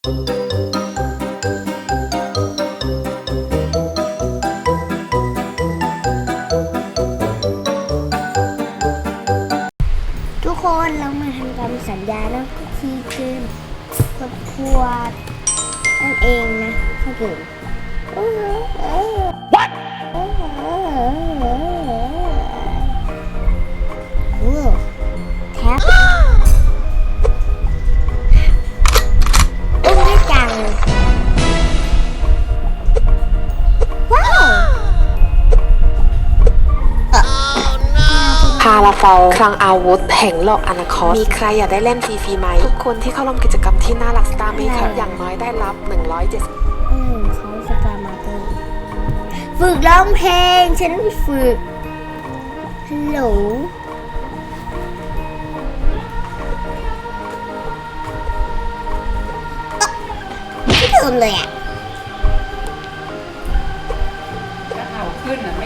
ทุกคนเรามาทำตามสัญญาแล้วก็คือคืนครอบครัวนั่นเองนะข้าวเก่ง What ฟอลคลังอาวุธแห่งโลกอนาคตมีใครอยากได้เล่นฟรีๆไหม ทุกคนที่เข้าร่วมกิจกรรมที่น่ารักสตาร์มีครับ อย่างน้อยได้รับ 170อืมเขาสตาร์มาเตอร์ฝึกร้องเพลง ฉันไม่ฝึกฮัลโหลไม่เดิมเลยอะถ้าเอาขึ้นอะ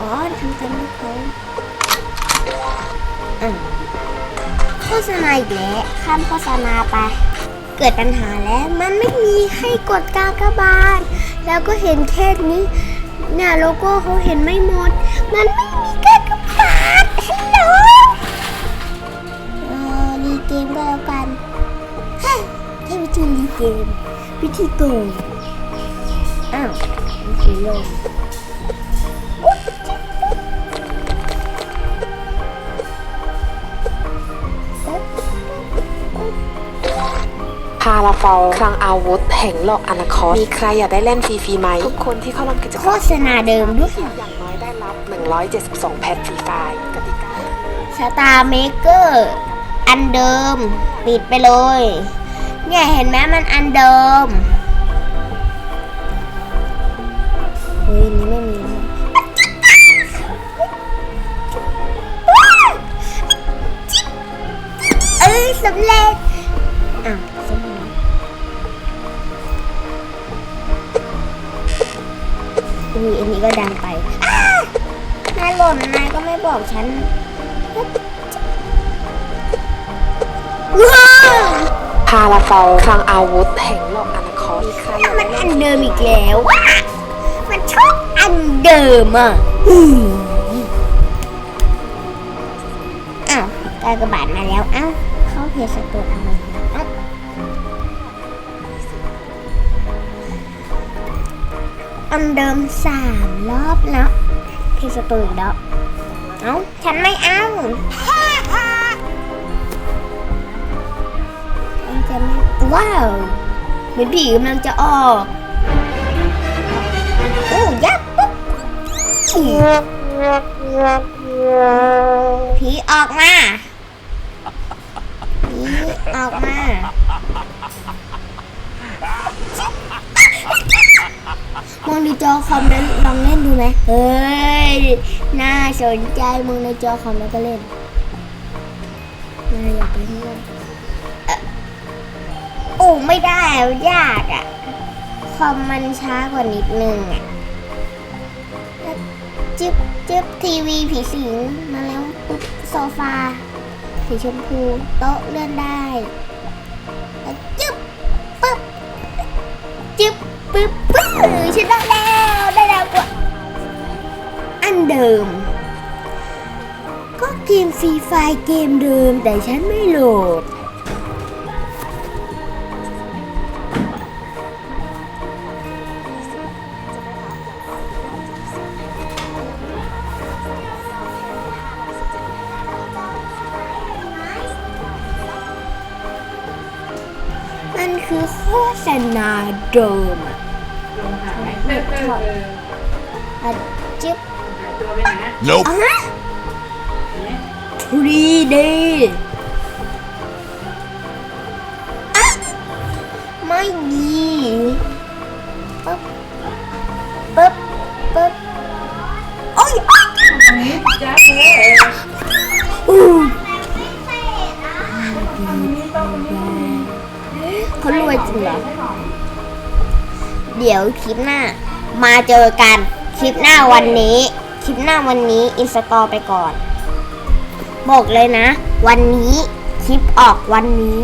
อ๋อทำกันไม่เขาอืมโฆษณาอีกแล้วข้ามโฆษณาไป เกิดปัญหาแล้วมันไม่มีให้กดกากบาทแล้วก็เห็นแค่นี้เนี่ยโลโก้เขาเห็นไม่หมด มันไม่มีกากบาทฮัลโหลเออรีเกมก็แล้วกันฮ้ยแค่วิธีรีเกมวิธีโกงอ้าววิธีโลง พาราฟอลคลังอาวุธ แห่งโลกอนาคตมีใครอยากได้เล่นฟรีๆไหม ทุกคนที่เข้าร่วมกิจกรโฆรมษณาเดิมด้วยอย่างน้อยได้รับ 172 แพทฟรีไฟล์กติกาสตาร์เมเกอร์ อันเดิม ปิดไปเลย เนี่ยเห็นไหมมันอันเดิมเฮ้ยอันนี้ไม่มีนะเอ้ยสำเร็จ อุ้ยอันนี้ก็ดังไปอ้านายหล่นนายก็ไม่บอกฉันว้าวพาราฟอลคลังอาวุธแห่งโลกอนาคตมีใครอยากมัได้นเล่อันนเดิมอีกแล้วว้ามันชอบอันเดิมอะอืมอ้าวกากระบาดมาแล้ว อ้าว เข้าเพจสตูดเอา ไว้อ้าวอันเดิมสามรอบแล้วเพจสตูอีกแล้วเอ้าฉันไม่เอามันจะไม่ว้าวเหมือนผีกำลังจะออกโอ้ยับปุ๊บผีออกมาผีออกมา มองในจอคอมแล้วลองเล่นดูไหมเฮ้ย น่าสนใจมองในจอคอมแล้วก็เล่นน่าอยากเล่นด้วยเอ่อโอ้ไม่ได้ยากอะ คอมมันช้ากว่านิดนึงอะจึ๊บจึ๊บทีวีผีสิงมาแล้วปุ๊บโซฟาสีชมพูโต๊ะเลื่อนได้ ฉันได้แล้วได้แล้วกว่าอันเดิม ก็เกมฟรีไฟเกมเดิมแต่ฉันไม่โหลดมันคือโฆษณาเดิมอะ หายเลิกเลิกเอออะจิ๊บหายตัวไปไหนนะ Nope. อะเนี่ย 3D อะไม่ดี ดี๋ยวคลิปหน้า มาเจอกัน คลิปหน้าวันนี้ คลิปหน้าวันนี้อินสตอไปก่อน บอกเลยนะ วันนี้คลิปออกวันนี้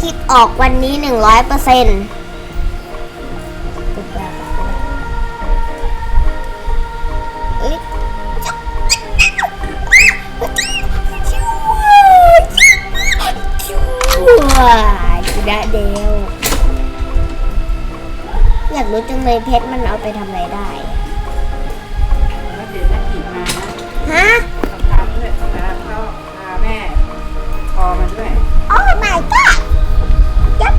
คลิปออกวันนี้หนึ่งร้อยเปอร์เซ็นต์เอ้ยชั่วจุดาเดวอยากรู้จังเลยเพชรมันเอาไปทำอะไรได้ แล้วเดี๋ยวจะขี่มานะฮะพาเพื่อนพาพ่อพาแม่พอมันด้วย โอ้ my god ยับ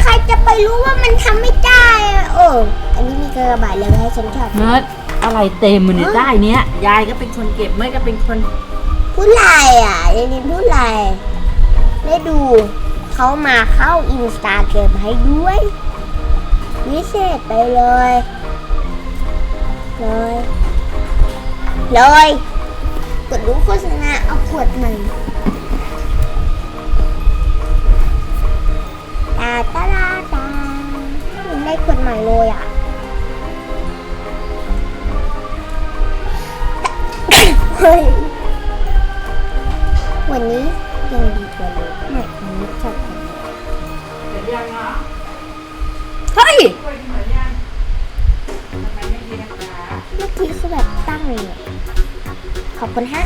ใครจะไปรู้ว่ามันทำไม่ได้อะโอ้อันนี้มีกระบาดเลยให้ฉันชอบ เนิร์ดอะไรเต็มมันเนี่ยได้เนี้ยยายก็เป็นคนเก็บเมื่อก็เป็นคน ผู้ไลอะยายนินผู้ไล ได้ดูเขามาเข้าอินสตาแกรมให้ด้วยวิเศษไปเลยเลยเลยกดดูโฆษณาเอาขวดใหม่ง ยังเนาะเฮ้ยกล้วยเหมือนยังทำไมไม่ดีนะคะ เมื่อกี้คือแบบตั้งเลยอะขอบคุณฮะ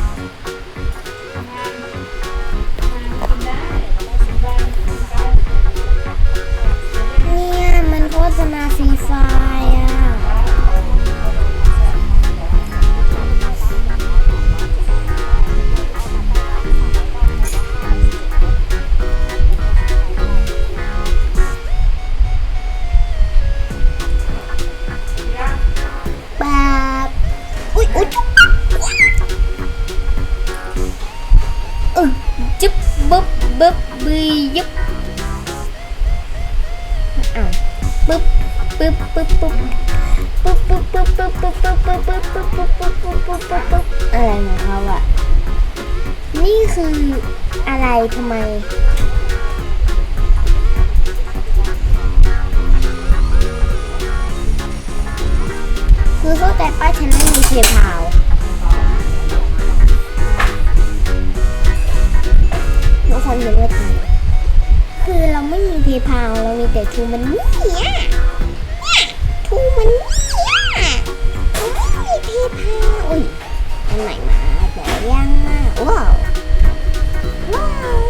อ้าวปึ๊บปึ๊บปึ๊บปึ๊บปึ๊บปึ๊บปึ๊บปึ๊บปึ๊บปึ๊บปึ๊บปึ๊บปึ๊บปึ๊บปึ๊บปึ๊บปึ๊บปึ๊บปึ๊บอะไรของเขาอะนี่คืออะไรทำไมคือเข้าใจป้าฉันไม่มีเพย์พาว มีแต่ทูมันนี่อะเนี่ยทูมันนี่อะเราไม่มีเพย์พาอุ้ยอันไหนมาแต่ยังอะว้าวว้าว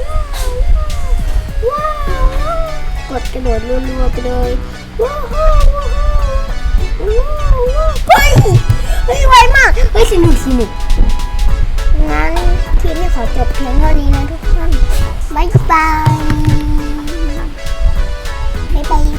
ว้าวว้าวกดกระโดดรัวๆไปเลยว้าวว้าวว้าวเฮ้ยเฮ้ยไวมากเฮ้ยสนุกสนุกงั้นคลิปนี้ขอจบเพียงเท่านี้นะทุกคนบาย Bye bye.